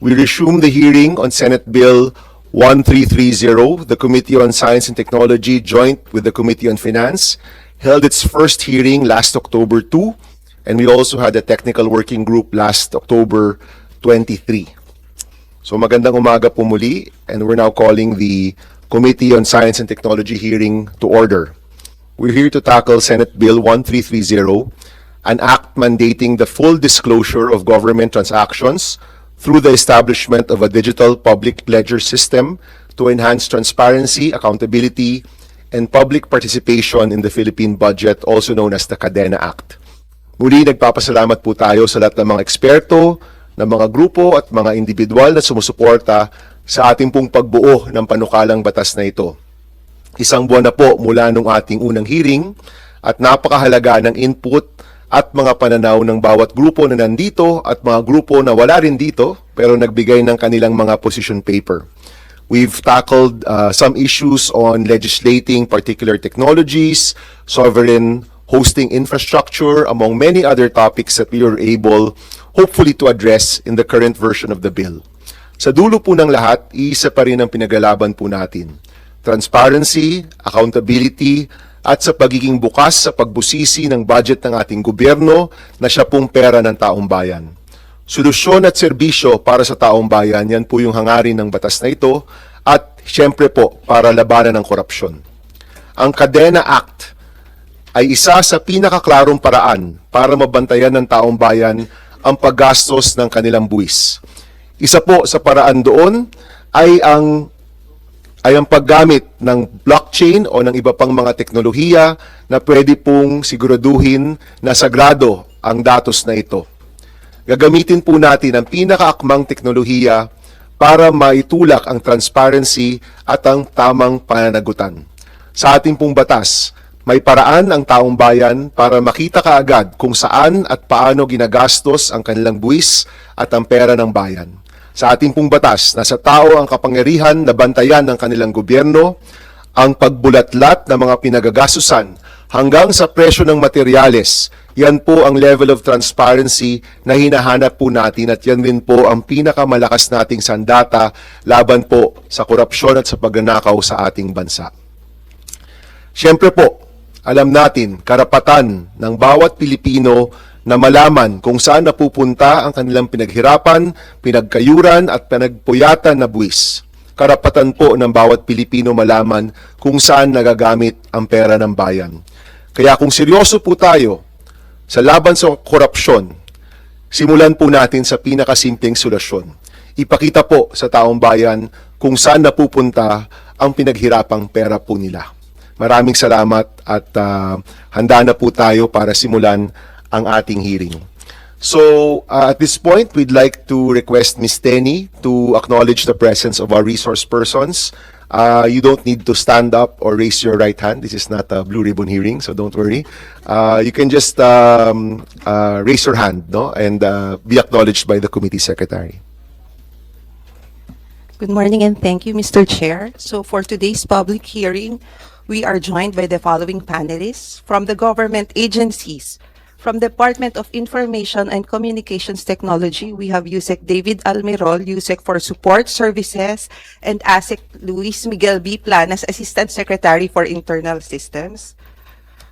we resume the hearing on Senate Bill 1330. The Committee on Science and Technology, joint with the Committee on Finance, held its first hearing last October 2, and we also had a technical working group last October 23. So magandang umaga po muli, and we're now calling the Committee on Science and Technology hearing to order. We're here to tackle Senate Bill 1330, an act mandating the full disclosure of government transactions through the establishment of a digital public ledger system to enhance transparency, accountability, and public participation in the Philippine budget, also known as the Cadena Act. Muli, nagpapasalamat po tayo sa lahat ng mga eksperto, ng mga grupo at mga individual na sumusuporta sa ating pong pagbuo ng panukalang batas na ito. Isang buwan na po mula nung ating unang hearing at napakahalaga ng input at mga pananaw ng bawat grupo na nandito at mga grupo na wala rin dito pero nagbigay ng kanilang mga position paper. We've tackled uh, some issues on legislating particular technologies, sovereign hosting infrastructure, among many other topics that we were able, hopefully, to address in the current version of the bill. Sa dulo po ng lahat, iisa pa rin ang pinagalaban po natin. Transparency, accountability, at sa pagiging bukas sa pagbusisi ng budget ng ating gobyerno na siya pong pera ng taong bayan. Solusyon at serbisyo para sa taong bayan, yan po yung hangarin ng batas na ito at siyempre po para labanan ng korupsyon. Ang Cadena Act ay isa sa pinakaklarong paraan para mabantayan ng taong bayan ang paggastos ng kanilang buwis. Isa po sa paraan doon ay ang ay ang paggamit ng blockchain o ng iba pang mga teknolohiya na pwede pong siguraduhin na sagrado ang datos na ito. Gagamitin po natin ang pinakaakmang teknolohiya para maitulak ang transparency at ang tamang pananagutan. Sa ating pong batas, may paraan ang taong bayan para makita kaagad kung saan at paano ginagastos ang kanilang buwis at ang pera ng bayan. Sa ating pong batas, nasa tao ang kapangyarihan na bantayan ng kanilang gobyerno, ang pagbulatlat ng mga pinagagastusan hanggang sa presyo ng materyales. Yan po ang level of transparency na hinahanap po natin at yan din po ang pinakamalakas nating sandata laban po sa korupsyon at sa pagnanakaw sa ating bansa. Siyempre po, alam natin, karapatan ng bawat Pilipino na malaman kung saan napupunta ang kanilang pinaghirapan, pinagkayuran at pinagpuyatan na buwis. Karapatan po ng bawat Pilipino malaman kung saan nagagamit ang pera ng bayan. Kaya kung seryoso po tayo sa laban sa korupsyon, simulan po natin sa pinakasimpleng solusyon. Ipakita po sa taong bayan kung saan napupunta ang pinaghirapang pera po nila. Maraming salamat at ah, handa na po tayo para simulan ang ating hearing. So, uh, at this point, we'd like to request Ms. Tenny to acknowledge the presence of our resource persons. Uh, you don't need to stand up or raise your right hand. This is not a blue ribbon hearing, so don't worry. Uh, you can just um, uh, raise your hand no, and uh, be acknowledged by the committee secretary. Good morning and thank you, Mr. Chair. So for today's public hearing, we are joined by the following panelists from the government agencies. From Department of Information and Communications Technology, we have USEC David Almirol, USEC for Support Services, and ASEC Luis Miguel B. Planas, Assistant Secretary for Internal Systems.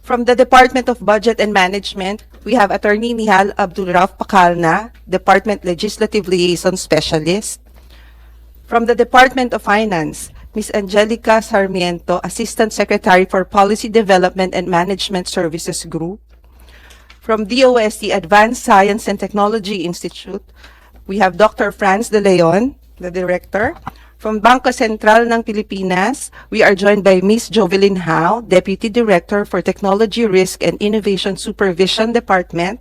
From the Department of Budget and Management, we have Attorney Nihal Abdulraf Pakalna, Department Legislative Liaison Specialist. From the Department of Finance, Ms. Angelica Sarmiento, Assistant Secretary for Policy Development and Management Services Group. From DOST Advanced Science and Technology Institute, we have Dr. Franz De Leon, the Director. From Banco Central ng Pilipinas, we are joined by Ms. Jovelyn Howe, Deputy Director for Technology Risk and Innovation Supervision Department.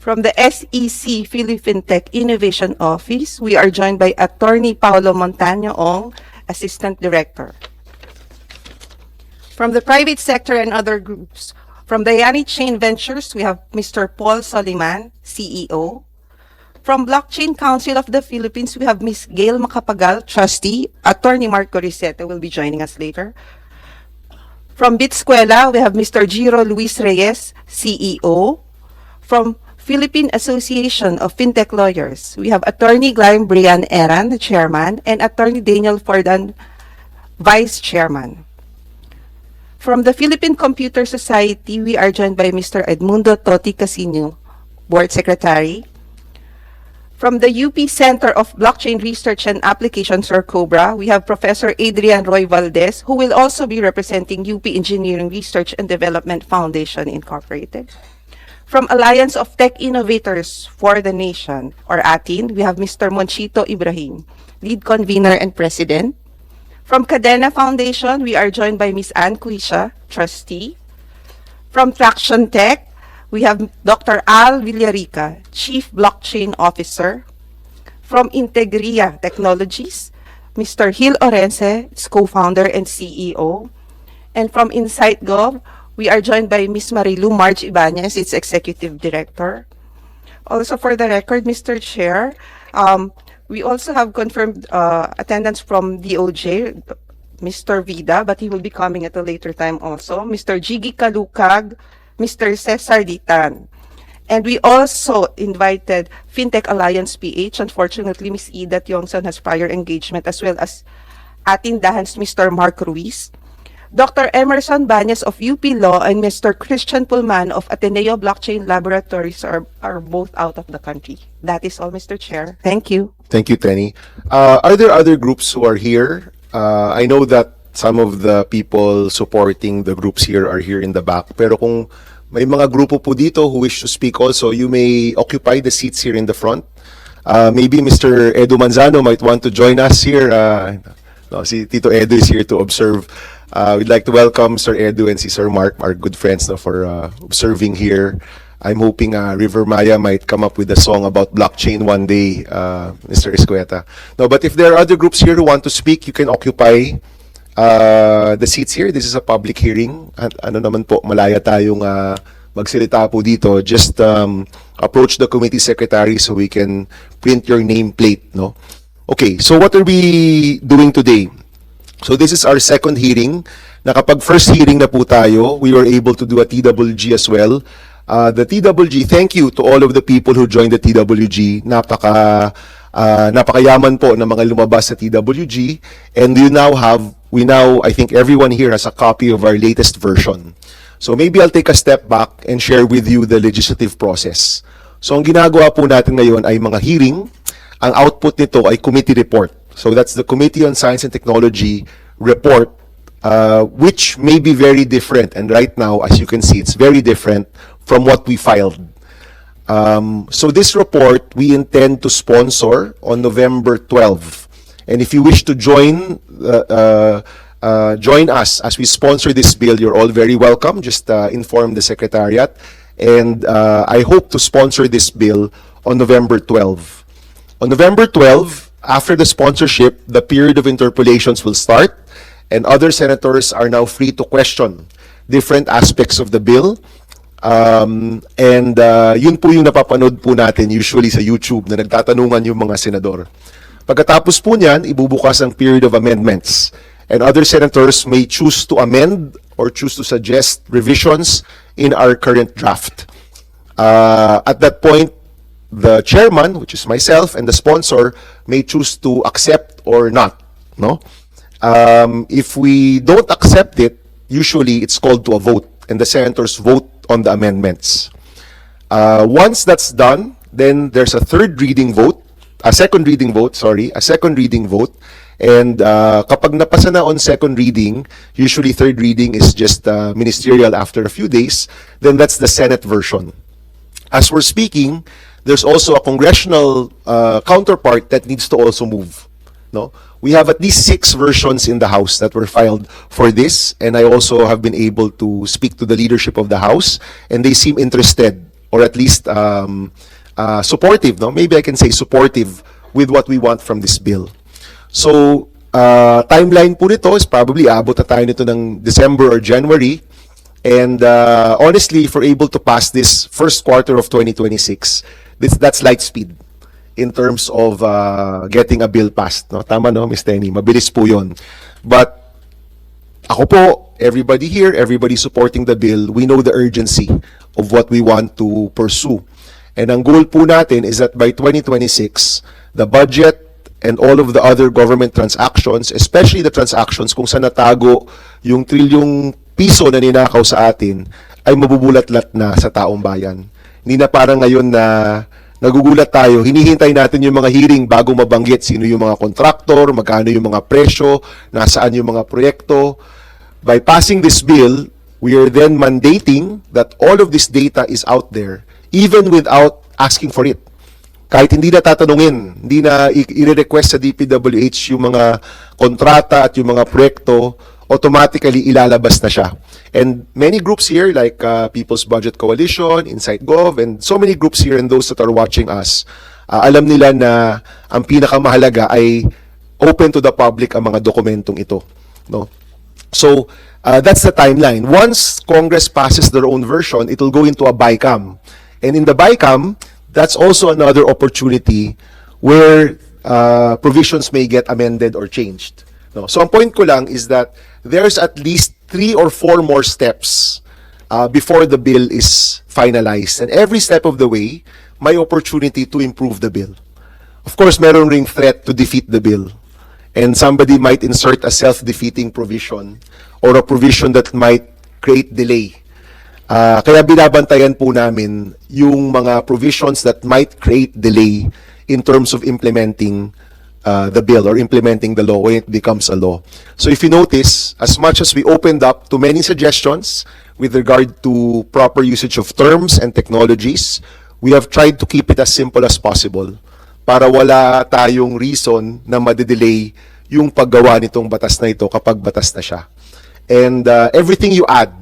From the SEC Philippine Tech Innovation Office, we are joined by Attorney Paolo Montaño Ong, Assistant Director. From the private sector and other groups, from Dayani Chain Ventures, we have Mr. Paul Soliman, CEO. From Blockchain Council of the Philippines, we have Ms. Gail Macapagal, Trustee. Attorney Marco Riseta will be joining us later. From Bitsquela, we have Mr. Giro Luis Reyes, CEO. From Philippine Association of Fintech Lawyers, we have Attorney Glyme Brian Eran, the chairman, and Attorney Daniel Fordan, vice chairman. From the Philippine Computer Society, we are joined by Mr. Edmundo Toti Casino, board secretary. From the UP Center of Blockchain Research and Applications, or COBRA, we have Professor Adrian Roy Valdez, who will also be representing UP Engineering Research and Development Foundation, Incorporated. From Alliance of Tech Innovators for the Nation, or ATIN, we have Mr. Monchito Ibrahim, lead convener and president. From Cadena Foundation, we are joined by Ms. Ann Cuisha, trustee. From Traction Tech, we have Dr. Al Villarica, Chief Blockchain Officer. From Integria Technologies, Mr. Gil Orense, co-founder and CEO. And from InsightGov, we are joined by Ms. Marilu Marge Ibanez, its Executive Director. Also for the record, Mr. Chair, um, we also have confirmed uh, attendance from DOJ, Mr. Vida, but he will be coming at a later time also. Mr. Jiggy Kalukag, Mr. Cesar Ditan. And we also invited FinTech Alliance PH. Unfortunately, Ms. Ida Tiongson has prior engagement as well as ating dahans Mr. Mark Ruiz. Dr. Emerson Banyas of UP Law and Mr. Christian Pullman of Ateneo Blockchain Laboratories are, are both out of the country. That is all, Mr. Chair. Thank you. Thank you, Tenny. Uh, are there other groups who are here? Uh, I know that some of the people supporting the groups here are here in the back. Pero kung may mga grupo po dito who wish to speak also, you may occupy the seats here in the front. Uh, maybe Mr. Edu Manzano might want to join us here. Uh, no, si Tito Edu is here to observe. Uh, we'd like to welcome Sir Edu and si Sir Mark, our good friends, no, for uh, observing here. I'm hoping uh, River Maya might come up with a song about blockchain one day, uh, Mr. Escueta. No, but if there are other groups here who want to speak, you can occupy uh, the seats here. This is a public hearing. An- ano naman po, malaya tayong uh, magsalita po dito. Just um, approach the committee secretary so we can print your nameplate, no? Okay, so what are we doing today? So this is our second hearing. Nakapag first hearing na po tayo, we were able to do a TWG as well. Uh, the TWG, thank you to all of the people who joined the TWG. Napaka uh, napakayaman po ng mga lumabas sa TWG and you now have we now I think everyone here has a copy of our latest version. So maybe I'll take a step back and share with you the legislative process. So ang ginagawa po natin ngayon ay mga hearing. Ang output nito ay committee report. So that's the Committee on Science and Technology report uh, which may be very different. And right now, as you can see, it's very different from what we filed. Um, so this report, we intend to sponsor on November 12. And if you wish to join, uh, uh, uh, join us as we sponsor this bill, you're all very welcome. Just uh, inform the Secretariat. And uh, I hope to sponsor this bill on November 12. On November 12, after the sponsorship, the period of interpolations will start, and other senators are now free to question different aspects of the bill. Um, and uh, yun po yung napapanood po natin usually sa YouTube na nagtatanungan yung mga senador. Pagkatapos po niyan, ibubukas ang period of amendments. And other senators may choose to amend or choose to suggest revisions in our current draft. Uh, at that point, the chairman, which is myself, and the sponsor may choose to accept or not. No, um, if we don't accept it, usually it's called to a vote, and the senators vote on the amendments. Uh, once that's done, then there's a third reading vote, a second reading vote, sorry, a second reading vote. And uh, kapag napasa na on second reading, usually third reading is just uh, ministerial after a few days, then that's the Senate version. As we're speaking, there's also a congressional uh, counterpart that needs to also move. No, we have at least six versions in the House that were filed for this, and I also have been able to speak to the leadership of the House, and they seem interested, or at least um, uh, supportive. No, maybe I can say supportive with what we want from this bill. So, uh, timeline po nito is probably abot na tayo nito ng December or January. And uh, honestly, if we're able to pass this first quarter of 2026, this, that's light speed in terms of uh, getting a bill passed. No? Tama no, Ms. Tenny? Mabilis po yun. But ako po, everybody here, everybody supporting the bill, we know the urgency of what we want to pursue. And ang goal po natin is that by 2026, the budget and all of the other government transactions, especially the transactions kung saan natago yung trilyong piso na ninakaw sa atin, ay mabubulat-lat na sa taong bayan. Hindi na parang ngayon na nagugulat tayo, hinihintay natin yung mga hearing bago mabanggit sino yung mga kontraktor, magkano yung mga presyo, nasaan yung mga proyekto. By passing this bill, we are then mandating that all of this data is out there, even without asking for it kahit hindi na tatanungin, hindi na i-request sa DPWH yung mga kontrata at yung mga proyekto, automatically ilalabas na siya. And many groups here like uh, People's Budget Coalition, Insight Gov, and so many groups here and those that are watching us, uh, alam nila na ang pinakamahalaga ay open to the public ang mga dokumentong ito. No? So, uh, that's the timeline. Once Congress passes their own version, it will go into a BICAM. And in the BICAM, that's also another opportunity where uh, provisions may get amended or changed. No? So, ang point ko lang is that there's at least three or four more steps uh, before the bill is finalized. And every step of the way, may opportunity to improve the bill. Of course, meron ring threat to defeat the bill. And somebody might insert a self-defeating provision or a provision that might create delay. Ah, kaya binabantayan po namin yung mga provisions that might create delay in terms of implementing uh, the bill or implementing the law when it becomes a law. So if you notice, as much as we opened up to many suggestions with regard to proper usage of terms and technologies, we have tried to keep it as simple as possible para wala tayong reason na madedelay yung paggawa nitong batas na ito kapag batas na siya. And uh, everything you add,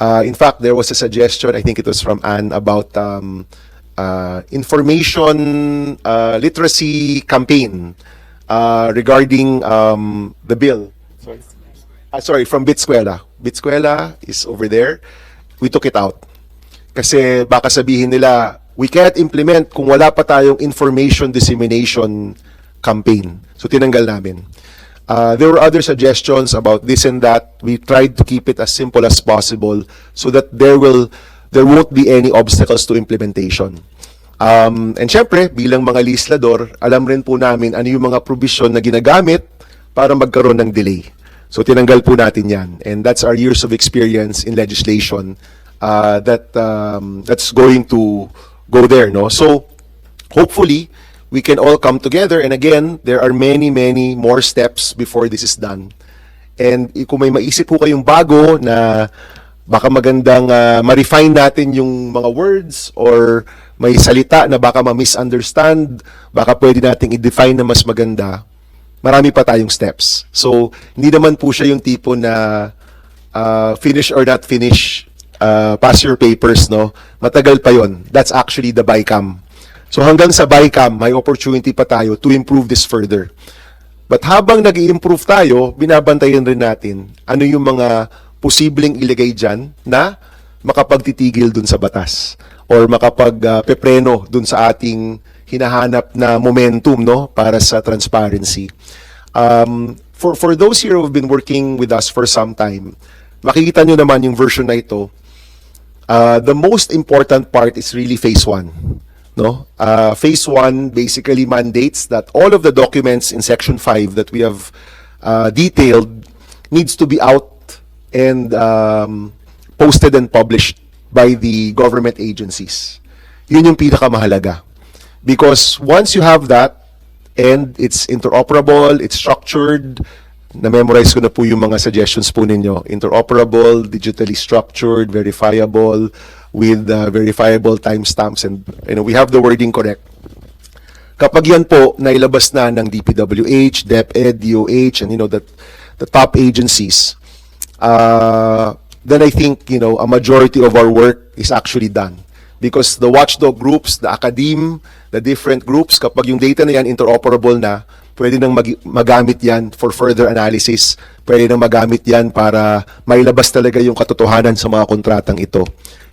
uh, in fact, there was a suggestion, I think it was from Anne, about um, uh, information uh, literacy campaign uh, regarding um, the bill. Sorry. Ah, sorry, from Bitsquela. Bitsquela is over there. We took it out. Kasi baka sabihin nila, we can't implement kung wala pa tayong information dissemination campaign. So tinanggal namin. Uh, there were other suggestions about this and that. We tried to keep it as simple as possible so that there will there won't be any obstacles to implementation. Um, and syempre, bilang mga legislador, alam rin po namin ano yung mga provision na ginagamit para magkaroon ng delay. So tinanggal po natin yan. And that's our years of experience in legislation uh, that um, that's going to go there. No? So hopefully, we can all come together. And again, there are many, many more steps before this is done. And kung may maisip po kayong bago na baka magandang ah, ma-refine natin yung mga words or may salita na baka ma-misunderstand, baka pwede nating i-define na mas maganda, marami pa tayong steps. So, hindi naman po siya yung tipo na ah, finish or not finish, ah, pass your papers, no? Matagal pa yon. That's actually the BICAM. So hanggang sa BICAM, may opportunity pa tayo to improve this further. But habang nag improve tayo, binabantayan rin natin ano yung mga posibleng ilagay dyan na makapagtitigil dun sa batas or makapag-pepreno dun sa ating hinahanap na momentum no para sa transparency. Um, for for those here who have been working with us for some time, makikita nyo naman yung version na ito. Uh, the most important part is really phase 1. No? Uh, phase 1 basically mandates that all of the documents in section 5 that we have uh, detailed needs to be out and um, posted and published by the government agencies. Yun yung pinakamahalaga. Because once you have that, and it's interoperable, it's structured, na-memorize ko na po yung mga suggestions po ninyo. Interoperable, digitally structured, verifiable, with uh, verifiable timestamps, and you know, we have the wording correct. Kapag yan po nailabas na ng DPWH, DepEd, DOH, and you know, that the top agencies, uh, then I think, you know, a majority of our work is actually done. Because the watchdog groups, the academe, the different groups, kapag yung data na yan interoperable na, pwede nang mag- magamit yan for further analysis, pwede nang magamit yan para mailabas talaga yung katotohanan sa mga kontratang ito.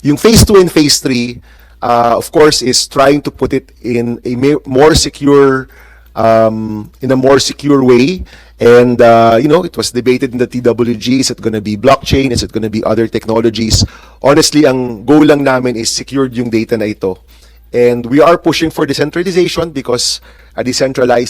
Yung phase 2 and phase 3, uh, of course, is trying to put it in a more secure um, in a more secure way. And, uh, you know, it was debated in the TWG, is it going to be blockchain? Is it going to be other technologies? Honestly, ang goal lang namin is secured yung data na ito. And we are pushing for decentralization because a decentralized